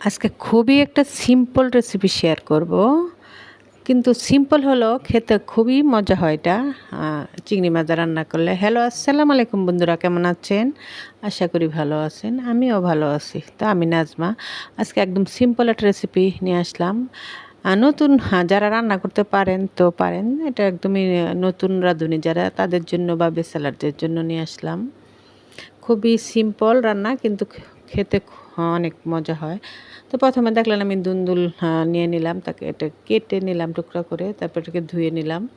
আজকে খুবই একটা সিম্পল রেসিপি শেয়ার করব। কিন্তু সিম্পল হলো খেতে খুবই মজা হয় এটা। চিংড়ি মাছ রান্না করলে। হ্যালো আসসালামু আলাইকুম বন্ধুরা কেমন আছেন? আশা করি ভালো আছেন। আমিও ভালো আছি। তো আমি নাজমা। আজকে একদম সিম্পল একটা রেসিপি নিয়ে আসলাম। নতুন হ্যাঁ, যারা রান্না করতে পারেন তো পারেন। এটা একদমই নতুন রাঁধুনি যারা তাদের জন্য বা বেসালারদের জন্য নিয়ে আসলাম। খুবই সিম্পল রান্না কিন্তু খেতে অনেক মজা হয়। তো প্রথমে দেখলেন আমি দুন্দুল নিয়ে নিলাম, তাকে এটা কেটে নিলাম টুকরা করে, তারপর এটাকে ধুয়ে নিলাম।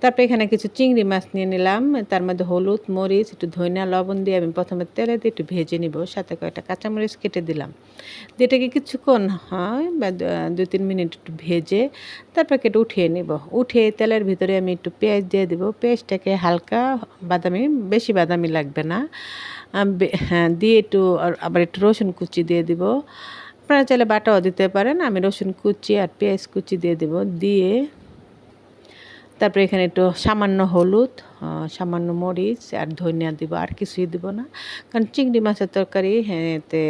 তারপর এখানে কিছু চিংড়ি মাছ নিয়ে নিলাম, তার মধ্যে হলুদ, মরিচ, একটু ধনিয়া, লবণ দিয়ে আমি প্রথমে তেলে দিয়ে একটু ভেজে নিব, সাথে কয়েকটা কাঁচামরিচ কেটে দিলাম। দিয়ে এটাকে কিছুক্ষণ, হয়, বা দু- তিন মিনিট একটু ভেজে তারপর কেটে উঠিয়ে নিব। উঠিয়ে তেলের ভিতরে আমি একটু পেঁয়াজ দিয়ে দেবো। পেঁয়াজটাকে হালকা বাদামি, বেশি বাদামি লাগবে না। হ্যাঁ দিয়ে একটু আবার একটু রসুন কুচি দিয়ে দিব। আপনারা চাইলে বাটাও দিতে পারেন। আমি রসুন কুচি আর পেঁয়াজ কুচি দিয়ে দেব। দিয়ে তারপরে এখানে একটু সামান্য হলুদ সামান্য মরিচ আর ধনিয়া দিব। আর কিছুই দিব না। কারণ চিংড়ি মাছের তরকারি হ্যাঁ এতে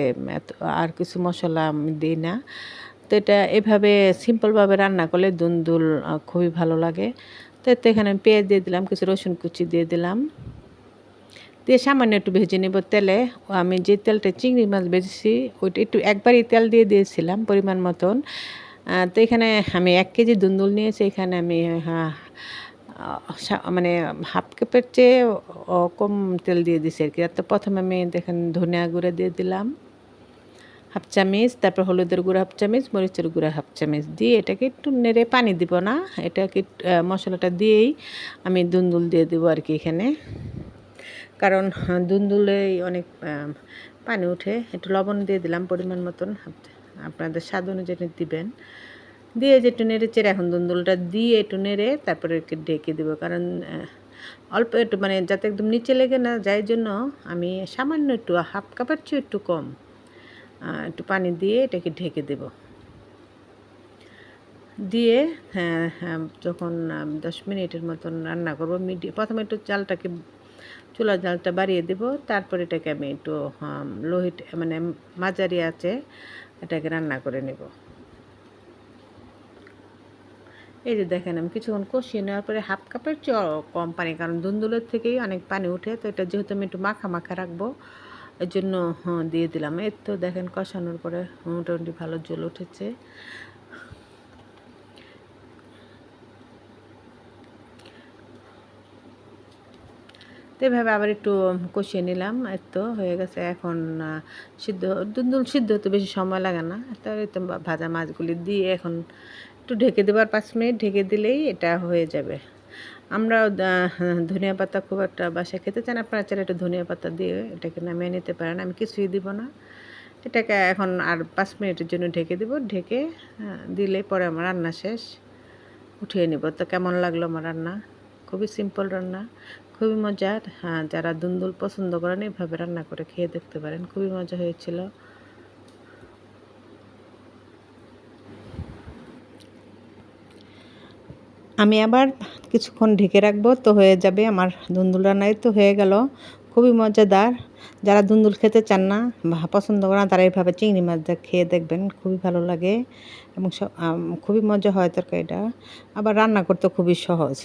আর কিছু মশলা আমি দিই না। তো এটা এভাবে সিম্পলভাবে রান্না করলে দুন্দুল আহ, খুবই ভালো লাগে। তো এতে এখানে পেঁয়াজ দিয়ে দিলাম কিছু রসুন কুচি দিয়ে দিলাম। দিয়ে সামান্য একটু ভেজে নেব তেলে। আমি যে তেলটা চিংড়ি মাছ ভেজেছি ওইটা একটু একবারই তেল দিয়ে দিয়েছিলাম পরিমাণ মতন। তো এখানে আমি এক কেজি দুন্দুল নিয়েছি, এখানে আমি মানে হাফ কাপের চেয়ে কম তেল দিয়ে দিছি আর কি। তো প্রথমে আমি দেখেন ধনিয়া গুঁড়া দিয়ে দিলাম, হাফ চামিচ, তারপর হলুদের গুঁড়া হাফ চামিচ, মরিচের গুঁড়া হাফ চামিচ দিয়ে এটাকে একটু নেড়ে পানি দিব না, এটাকে মশলাটা দিয়েই আমি দুন্দুল দিয়ে দেবো আর কি এখানে। কারণ দুন্দুলেই অনেক পানি উঠে। একটু লবণ দিয়ে দিলাম পরিমাণ মতন। আপনাদের স্বাদ অনুযায়ী দিবেন। দিয়ে যে একটু নেড়ে চেড়ে এখন দুন্দুলটা দিয়ে একটু নেড়ে তারপরে ডেকে দেবো। কারণ অল্প একটু মানে যাতে একদম নিচে লেগে না যায় জন্য আমি সামান্য একটু, হাফ কাপের চেয়ে একটু কম একটু পানি দিয়ে এটাকে ঢেকে দেব। দিয়ে হ্যাঁ হ্যাঁ যখন দশ মিনিটের মতন রান্না করব, মিডিয়াম প্রথমে একটু চালটাকে চুলার জালটা বাড়িয়ে দেব। তারপর এটাকে আমি একটু লোহিট মানে মাঝারি আছে এটাকে রান্না করে নেব। এই যে দেখেন আমি কিছুক্ষণ কষিয়ে নেওয়ার পরে হাফ কাপের চেয়ে কম পানি কারণ দুন্দুলের থেকেই অনেক পানি উঠে তো এটা যেহেতু আমি একটু মাখা মাখা রাখব এর জন্য হ্যাঁ, দিয়ে দিলাম। এর তো দেখেন কষানোর পরে মোটামুটি ভালো জল উঠেছে। তো এভাবে আবার একটু কষিয়ে নিলাম। তো হয়ে গেছে এখন সিদ্ধ দুন্দুল সিদ্ধ হতে বেশি সময় লাগে না। তাহলে তো ভাজা মাছগুলি দিয়ে এখন একটু ঢেকে দেবার পাঁচ মিনিট, ঢেকে দিলেই এটা হয়ে যাবে। আমরা ধনিয়া পাতা খুব একটা বাসায় খেতে চান আপনারা চাইলে একটু ধনিয়া পাতা দিয়ে এটাকে নামিয়ে নিতে পারেন। আমি কিছুই দিব না। এটাকে এখন আর পাঁচ মিনিটের জন্য ঢেকে দেব। ঢেকে দিলে পরে আমার রান্না শেষ। উঠিয়ে নিব। তো কেমন লাগল আমার রান্না? খুবই সিম্পল রান্না। খুবই মজার। হ্যাঁ যারা দুন্দুল পছন্দ করেন এভাবে রান্না করে খেয়ে দেখতে পারেন। খুবই মজা হয়েছিল। আমি আবার কিছুক্ষণ ঢেকে রাখব, তো হয়ে যাবে আমার দুন্দুল রান্নাই তো হয়ে গেল। খুবই মজাদার। যারা দুন্দুল খেতে চান না পছন্দ না, তারা এইভাবে চিংড়ি মাছ খেয়ে দেখবেন, খুবই ভালো লাগে। এবং খুবই মজা হয় তরকারিটা। আবার রান্না করতে খুবই সহজ।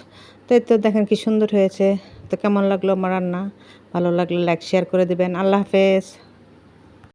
তো এই তো দেখেন কি সুন্দর হয়েছে। তো কেমন লাগল আমার রান্না? ভালো লাগলে লাইক শেয়ার করে দেবেন। আল্লাহ হাফেজ।